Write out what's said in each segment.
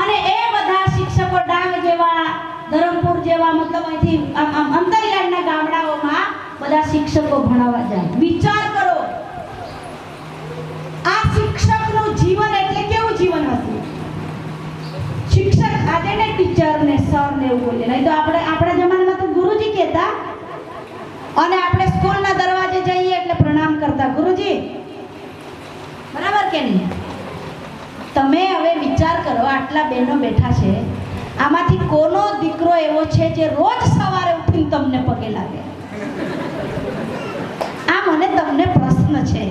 અને એ બધા શિક્ષકો ડાંગ જેવા, ધરમપુર જેવા, મતલબ અહીંથી અંતરિયાળના ગામડાઓમાં બધા શિક્ષકો ભણાવવા જાય. વિચાર કરો. આ શિક્ષકનું જીવન એટલે કેવું જીવન હશે? શિક્ષક આજે ને ટીચર ને સર ને એવું બોલે નહીં તો આપણે, આપણા જમાનામાં તો ગુરુજી કહેતા. અને આપણે સ્કૂલના દરવાજે જઈએ એટલે પ્રણામ કરતા. ગુરુજી, બરાબર કે નહીં? તમે હવે વિચાર કરો, આટલા બહેનો બેઠા છે, આમાંથી કોનો દીકરો એવો છે જે રોજ સવારે ઉઠીને તમને પગે લાગે? આ મને તમને પ્રશ્ન છે.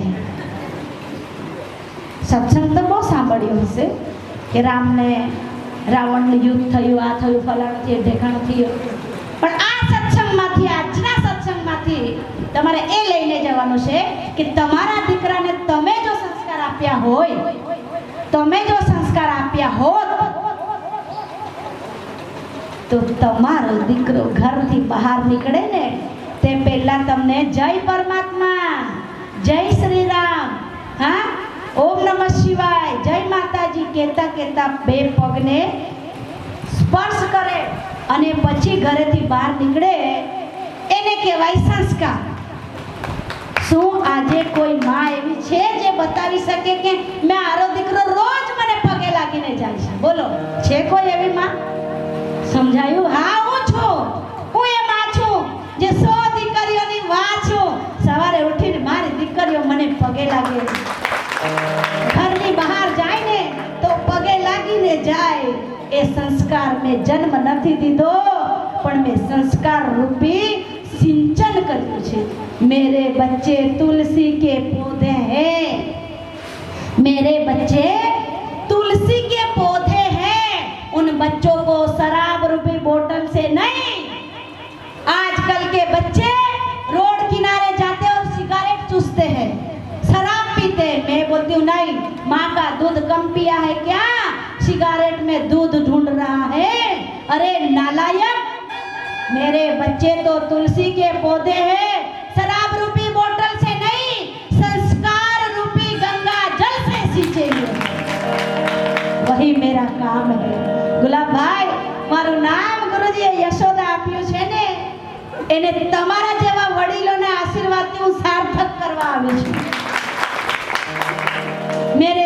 સત્સંગ તો બહુ સાંભળ્યો હશે કે રામને રાવણનું યુદ્ધ થયું, આ થયું, ફલાણ થયું, ઢેકાણ થયું. પણ આ સત્સંગમાંથી, આજના સત્સંગમાંથી તમારે એ લઈને જવાનું છે કે તમારા દીકરાને તમે જો સંસ્કાર આપ્યા હોય તમે જો સંસ્કાર આપ્યા હોત, તો તમારો દીકરો ઘરથી બહાર નીકળે ને, તે પહેલા તમને જય પરમાત્મા, જય શ્રી રામ હા? ઓમ નમઃ શિવાય. જય માતાજી કહેતા કહેતા બે પગને સ્પર્શ કરે અને પછી ઘરેથી બહાર નીકળે. એને કહેવાય સંસ્કાર. શું આજે કોઈ માં એવી છે જે બતાવી શકે કે મેં આરો દીકરો રોજ મને પગે લાગીને જાય છે? બોલો, છે કોઈ એવી માં? સમજાયું? હા, હું છું. હું એ માં છું જે સો દીકરીઓની માં છું. સવારે ઉઠીને મારી દીકરીઓ મને પગે લાગે. ઘરની બહાર જાય ને તો પગે લાગીને જાય. એ સંસ્કાર મેં જન્મ નથી દીધો, પણ મેં સંસ્કાર રૂપી कर पूछे मेरे बच्चे तुलसी के पौधे हैं। मेरे बच्चे तुलसी के पौधे हैं। उन बच्चों को शराब रूपी बोतल से नहीं। आजकल के बच्चे रोड किनारे जाते और सिगरेट चूसते हैं। शराब पीते हैं। मैं बोलती हूँ, नहीं, माँ का दूध कम पिया है क्या? सिगरेट में दूध ढूंढ रहा है? अरे नालायक मेरे बच्चे तो तुलसी के पौधे हैं शराब रूपी बोतल से नहीं संस्कार रूपी गंगा जल से सींचेंगे वही मेरा काम है ગુલાબ ભાઈ મારું નામ ગુરુજીએ યશોદા આપ્યું છે ને એને તમારા જેવા વડીલોના આશીર્વાદથી હું સાર્થક કરવા આવી છું मेरे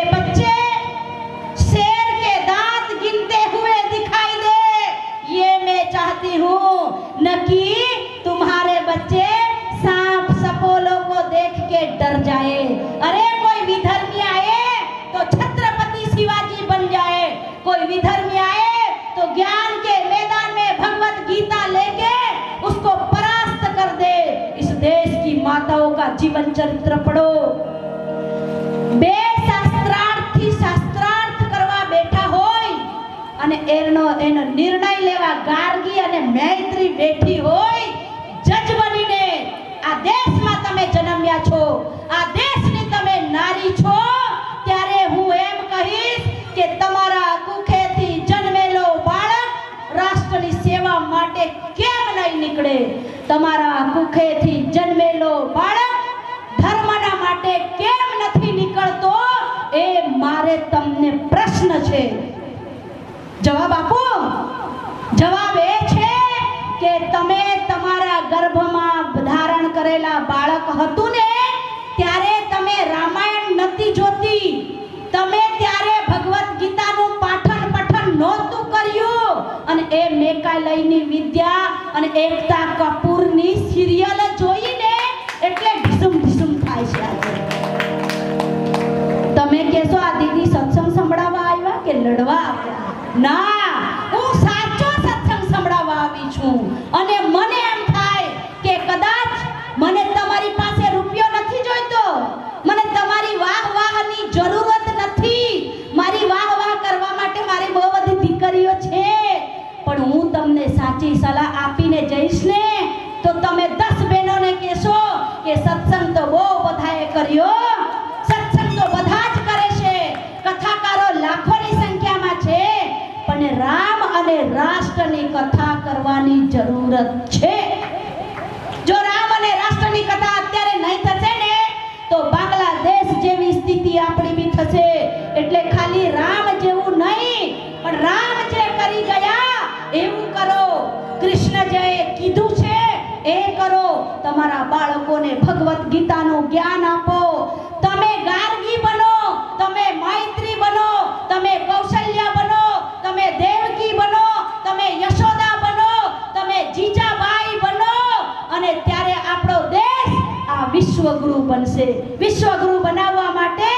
અને એનો એનો નિર્ણય લેવા ગાર્ગી અને મૈત્રી બેઠી હોય, જજ બનીને આ દેશમાં તમે જન્મ્યા છો, આ દેશની તમે નારી છો, ત્યારે હું એમ કહીશ કે તમારા કુખેથી જન્મેલો બાળક રાષ્ટ્રની સેવા માટે કેમ નહીં નીકળે? તમારા કુખેથી જન્મેલો બાળક ધર્મના માટે કેમ નથી નીકળતો? એ મારે તમને પ્રશ્ન છે. જવાબ આપો. જવાબ એ છે કે તમે તમારા ગર્ભમાં ધારણ કરેલા બાળક હતું ને, ત્યારે તમે રામાયણ નથી જોતી. તમે ત્યારે ભગવદ્ ગીતાનું પાઠન પઠન નહોતું કર્યું. અને એ મેકાલયની વિદ્યા અને એકતા કપૂરની સિરિયલ જોઈને એટલે ઢીસુમ ઢીસુમ થાય છે આજે તમે કહેશો, આ દીદી સત્સંગ સંભળાવવા આવ્યા કે લડવા આવ્યા? ના કરવાની વિશ્વગુરુ બનશે વિશ્વગુરુ બનાવવા માટે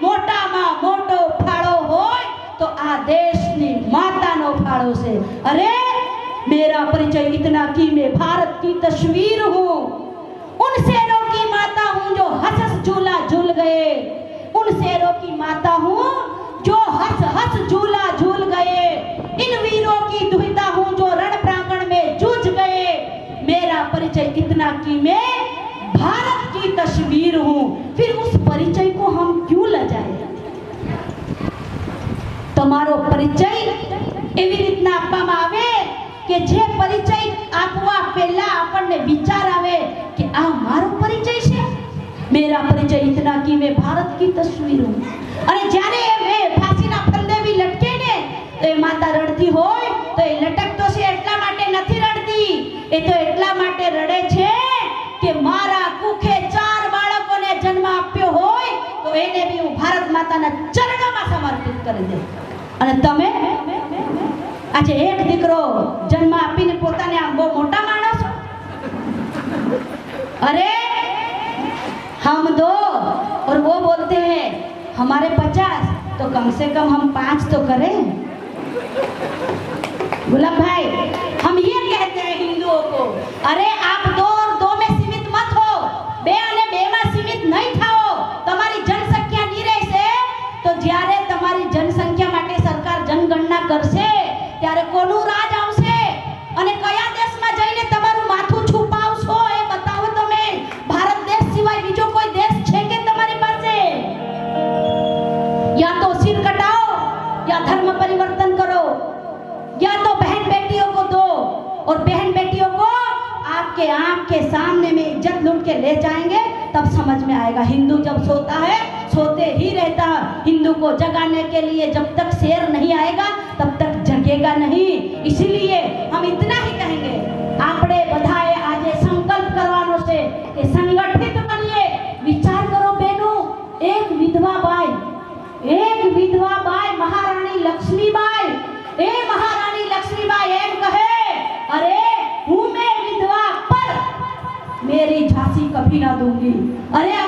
મોટામાં મોટો ફાળો હોય તો આ દેશની માતાનો ફાળો છે અરે मेरा परिचय इतना कि मैं भारत की तस्वीर हूँ उन शेरों की माता हूँ जो हंस हंस झूला झूल गए उन शेरों की माता हूँ जो हंस हंस झूला झूल गए इन वीरों की दुहिता हूँ जो रण प्रांगण में जूझ गए मेरा परिचय इतना कि मैं भारत की तस्वीर हूँ फिर उस परिचय को हम क्यों लजाए તમારો પરિચય એવી રીતના આપવામાં આવે કે જે પરિચય આપવા પહેલા આપણને વિચાર આવે કે આ મારો પરિચય છે મેરા પરિચય ઇતના કી મેં ભારત કી તસવીર હું અને જ્યારે એ ફાંસીના ફંદેવી લટકે ને તો એ માતા રડતી હોય તો એ લટકતો છે એટલા માટે નથી રડતી એ તો એટલા માટે રડે છે માતાના ચરણોમાં સમર્પિત કરી દે અને તમે આજે એક દીકરો જન્મ આપીને પોતાને આમ બહુ મોટા માનો છો अरे हम दो और वो बोलते हैं हमारे पचास तो कम से कम हम पांच तो करें गुलाब भाई ત્યારે કોનું રાજ આવશે અને કયા દેશમાં જઈને તમારું માથું છુપાવશો એ બતાવો તમે ભારત દેશ સિવાય બીજો કોઈ દેશ છે કે તમારી પાસે या तो सिर कटाओ या धर्म परिवर्तन करो या तो बहन बेटियों को दो और बहन बेटियों को आपके आंख के सामने में इज्जत लूट के ले जाएंगे तब समझ में आएगा हिंदू जब सोता है सोते ही रहता है हिंदू को जगाने के लिए जब तक शेर नहीं आएगा तब तक जगेगा नहीं इसीलिए हम इतना ही कहेंगे આપણે બધાએ આજે સંકલ્પ કરવાનો છે કે સંગઠિત બનીએ વિચાર કરો બેનો એક વિધવા બાઈ એક વિધવા બાઈ મહારાણી લક્ષ્મીબાઈ એ મહારાણી લક્ષ્મીબાઈ એમ કહે અરે હું मैं विधवा पर मेरी झांसी कभी ना दूंगी अरे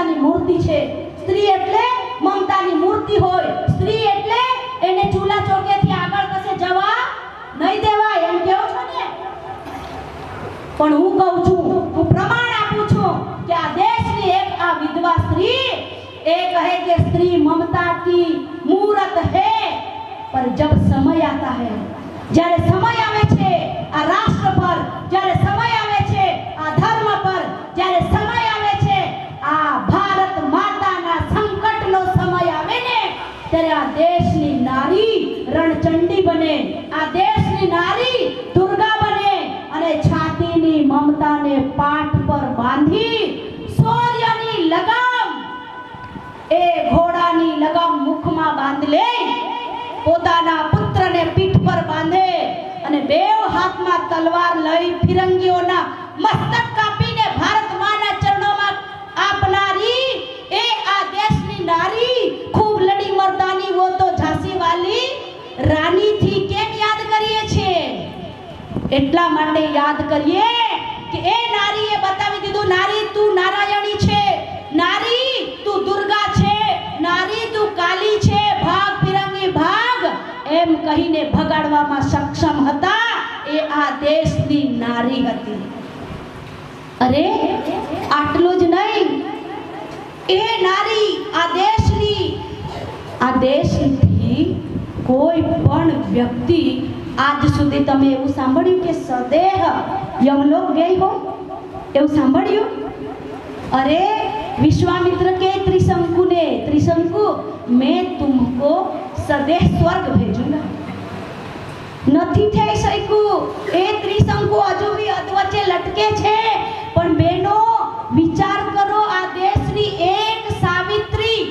મમતાની મૂર્તિ છે. સ્ત્રી એટલે મમતાની મૂર્તિ હોય. સ્ત્રી એટલે એને ચૂલા ચોકેથી આગળ કસે જવા નહીં દેવાય. એમ કેવો છો ને? પણ હું કહું છું, હું પ્રમાણ આપું છું કે આ દેશની એક આ વિધવા સ્ત્રી એ કહે કે સ્ત્રી મમતા કી મૂર્ત હે પર જબ સમય આતા હે. જ્યારે સમય આવે છે, આ રાષ્ટ્ર પર, જ્યારે બાંધી લે પોતાના પુત્રને પીઠ પર બાંધે અને બેવ હાથમાં તલવાર લઈ ફિરંગીઓના મસ્તક કાપીને ભારત માના ચરણોમાં આપનારી, એ આ દેશની નારી, ખૂબ લડી મરદાની વો તો ઝાંસી વાલી રાની થી કેમ યાદ કરીએ છીએ? એટલા માટે યાદ કરીએ બગાડવામાં સક્ષમ હતા એ આ દેશની નારી હતી અરે આટલું જ નહીં એ નારી આ દેશની આ દેશથી કોઈ પણ વ્યક્તિ આજ સુધી તમે એવું સાંભળ્યું કે સદેહ યમલોક ગઈ હો એવું સાંભળ્યું અરે વિશ્વામિત્ર કે ત્રિશંકુને ત્રિશંકુ મેં તુમકો સદેહ સ્વર્ગ ભેજ નથી થઈ શક્યું એ ત્રિશંકુ હજુ બી અધવચ્ચે લટકે છે. પણ બેનો વિચાર કરો, આ દેશની એક સાવિત્રી,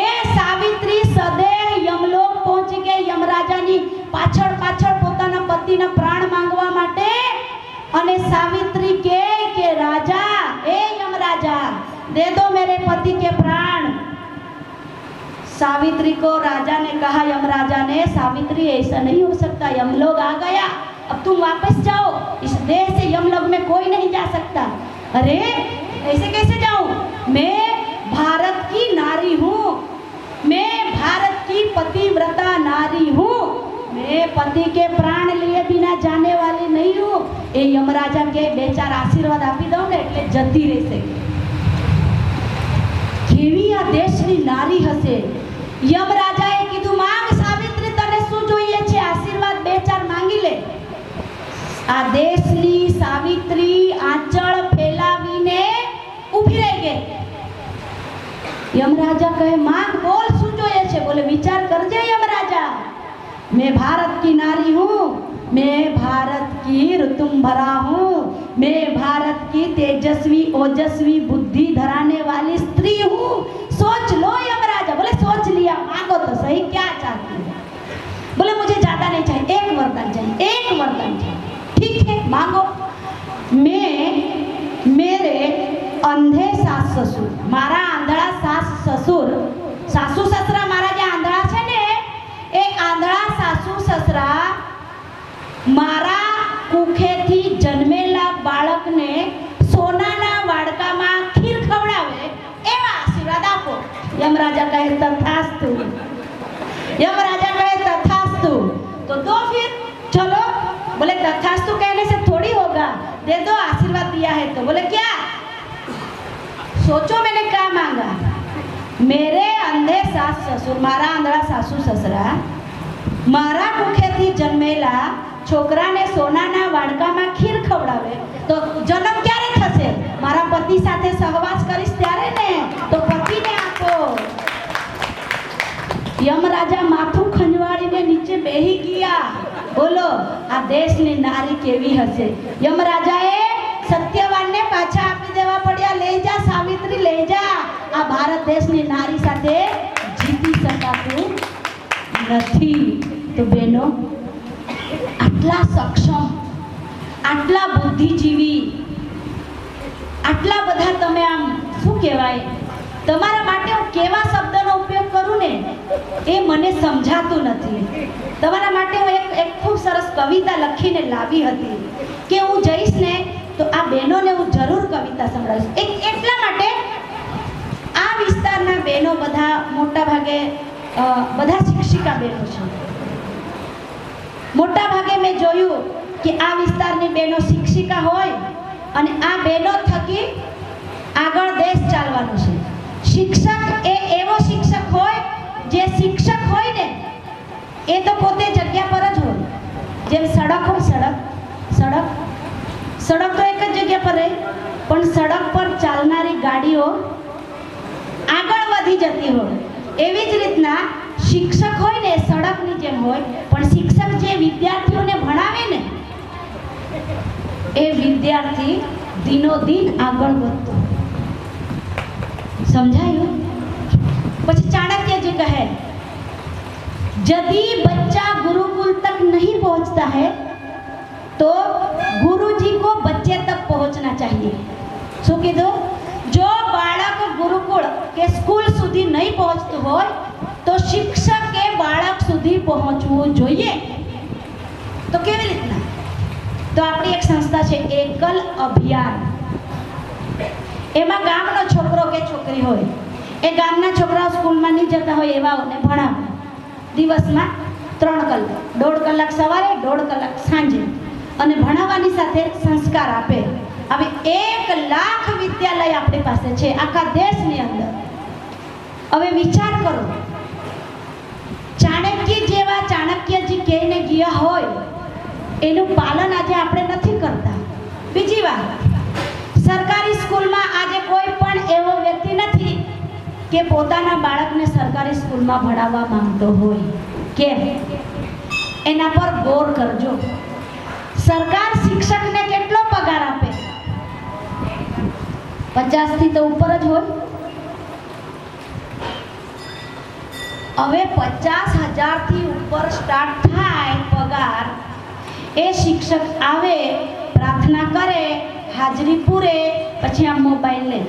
એ સાવિત્રી સદેહ યમલોક પહોંચી ગઈ યમરાજાની પાછળ પાછળ પોતાના પતિના પ્રાણ માંગવા માટે. અને સાવિત્રી કે કે, રાજા, એ યમરાજા, દે દો મેરે પતિ કે પ્રાણ. सावित्री को राजा ने कहा यमराजा ने सावित्री ऐसा नहीं हो सकता यमलोक आ गया अब तुम वापस जाओ इस देश से यमलोक में कोई नहीं जा सकता अरे ऐसे कैसे जाऊं मैं भारत की नारी हूँ मैं भारत की पतिव्रता नारी हूँ मैं पति के प्राण लिए बिना जाने वाली नहीं हूँ એ યમરાજા કે બે ચાર આશીર્વાદ આપી દઉં ને એટલે જતી રહેશે કેવી આ દેશની નારી હશે યમરાજાએ કીધું માંગ સાવિત્રી તને શું જોઈએ છે આશીર્વાદ બે ચાર માંગી લે આ દેશની સાવિત્રી આંચળ ફેલાવીને ઊભી રહી ગઈ यमराजा कहे मांग बोल શું જોઈએ છે બોલે વિચાર કરજે यमराजा मैं भारत की नारी हूँ मैं भारत की ऋतुम्भरा हूँ मैं भारत की तेजस्वी ओजस्वी बुद्धि धराने वाली स्त्री हूँ सोच लो यमराजा बोले सोच लिया मांगो तो सही क्या चाहती हो बोले मुझे ज्यादा नहीं चाहिए एक वरदान चाहिए एक वरदान चाहिए ठीक है मांगो मैं मेरे અંધે સાસ સસુર મારા આંધળા સાસ સસુર સાસુ સસરા મારા જે આંધળા છે ને એ આંધળા સાસુ સસરા મારા કુખેથી જન્મેલા બાળકને આપો યમરાજા કહે તથાસ્તુ यमराजा कहे तथास्तु तो दो फिर चलो बोले तथास्तु कहने से थोड़ी होगा दे दो आशीर्वाद दिया है तो बोले क्या सोचो मैंने क्या मांगा मेरे अंधे सास ससुर મારા આંધળા સાસુ સસરા મારા કુખેથી જન્મેલા છોકરાને સોનાના વાડકામાં ખીર ખવડાવે તો જન્મ ક્યારે થશે મારા પતિ સાથે સહવાસ કરીશ ત્યારે ને તો યમરાજા માથું ખંજવાળીને નીચે બેહી ગયા. બોલો, આ દેશની નારી કેવી હશે? યમરાજાએ સત્યવાનને પાછા આપી દેવા પડ્યા. લઈ જા, સાવિત્રી, લઈ જા. આ ભારત દેશની નારી સાથે જીતી શકાતું નથી. તો બહેનો, આટલા સક્ષમ, આટલા બુદ્ધિજીવી, આટલા બધા તમે આમ શું કહેવાય? તમારા માટે કેવા શબ્દનો કરું ને, એ મને સમજાતું નથી. તમારા માટે હું એક એક ખૂબ સરસ કવિતા લખીને લાવી હતી કે હું જઈશ ને તો આ બહેનોને હું જરૂર કવિતા સંભળાવીશ. એક એટલા માટે આ વિસ્તારના બહેનો બધા મોટા ભાગે બધા શિક્ષિકા બહેનો છે. મોટા ભાગે મેં જોયું કે આ વિસ્તારની બહેનો શિક્ષિકા હોય અને આ બહેનો થકી આગળ દેશ ચાલવાનો છે. શિક્ષક એ એવો શિક્ષક હોય, જે શિક્ષક હોય ને, એ તો પોતે જગ્યા પર જ હોય. જેમ સડક હોય, સડક સડક. સડક તો એક જ જગ્યા પર રહે, પણ સડક પર ચાલનારી ગાડીઓ આગળ વધી જતી હોય. એવી જ રીતના શિક્ષક હોય ને સડકની જેમ હોય, પણ શિક્ષક જે વિદ્યાર્થીઓને ભણાવે ને, એ વિદ્યાર્થી દિનોદિન આગળ વધતો સમજાયું? પછી ચાણક્યજી કહે यदि बच्चा गुरुकुल तक नहीं पहुंचता है तो गुरुजी को बच्चे तक पहुंचना चाहिए શું કીધું જો બાળક ગુરુકુળ કે સ્કૂલ સુધી નહીં પહોંચતું હોય તો શિક્ષકે બાળક સુધી પહોંચવું જોઈએ તો કેવી રીતના તો આપણી એક સંસ્થા છે એકલ અભિયાન એમાં ગામનો છોકરો કે છોકરી હોય એ ગામના છોકરાઓ સ્કૂલમાં નહીં જતા હોય એવાઓને ભણાવે. દિવસમાં ત્રણ કલાક, દોઢ કલાક સવારે, દોઢ કલાક સાંજે. અને ભણાવવાની સાથે સંસ્કાર આપે. હવે એક લાખ વિદ્યાલય આપણી પાસે છે, આખા દેશની અંદર. હવે વિચાર કરો. ચાણક્ય જેવા ચાણક્યજી કહીને ગયા હોય, એનું પાલન આજે આપણે નથી કરતા. બીજી વાત, સરકારી સ્કૂલમાં આજે કોઈ પણ એવો વ્યક્તિ નથી કે પોતાના બાળકને સરકારી સ્કૂલમાં ભણાવવા માંગતો હોય, કે એના પર ગોર કરજો. સરકાર શિક્ષકને કેટલો પગાર આપે? પચાસથી તો ઉપર જ હોય. હવે પચાસ હજારથી ઉપર સ્ટાર્ટ થાય પગાર, એ શિક્ષક આવે, પ્રાર્થના કરે, હાજરી પૂરે, પછી આ મોબાઈલ લે.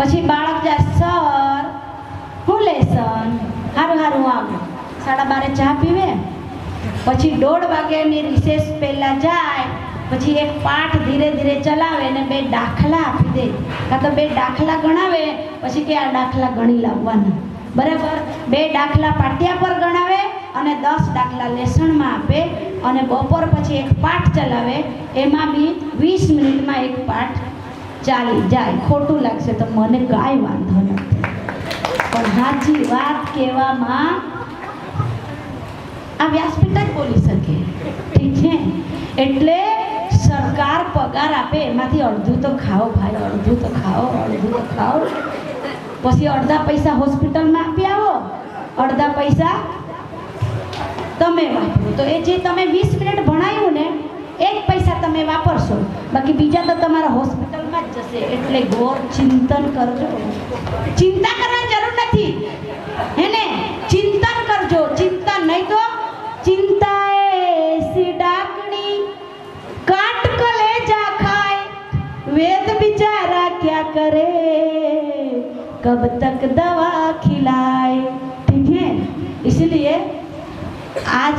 પછી બાળક જાય, સર હું લેસન હારું હારું આવું સાડા બારે ચા પીવે. પછી દોઢ વાગ્યાની રિસેસ પહેલાં જાય, પછી એક પાઠ ધીરે ધીરે ચલાવે અને બે દાખલા આપી દે. કાં તો બે દાખલા ગણાવે, પછી કે આ દાખલા ગણી લાવવાના. બરાબર? બે દાખલા પાટિયા પર ગણાવે અને દસ દાખલા લેસનમાં આપે અને બપોર પછી એક પાઠ ચલાવે. એમાં બી વીસ મિનિટમાં એક પાઠ ચાલી જાય, ખોટું લાગશે તો મને કાંઈ વાંધો નથી. પણ સાચી વાત કહેવામાં આ વ્યાસપીઠા જ બોલી શકે. ઠીક છે? એટલે સરકાર પગાર આપે, એમાંથી અડધું તો ખાઓ ભાઈ, અડધું તો ખાઓ, અડધું તો ખાઓ. પછી અડધા પૈસા હોસ્પિટલમાં આપી આવો, અડધા પૈસા તમે વાપરો. તો એ જે તમે વીસ મિનિટ ભણાવ્યું ને એક પૈસા તમે વાપરશો. બાકી બીજા તો તમારા કરવા જ જશે. એટલે ઘોર ચિંતન કરજો. ચિંતા કરવાની જરૂર નથી. હેને? ચિંતન કરજો. ચિંતા નહીં તો ચિંતા એસી ડાકણી કાટ કલેજા ખાય. વેદ બિચારા ક્યા કરે? કબ તક દવા ખિલાય. ઠીક હે इसलिए आज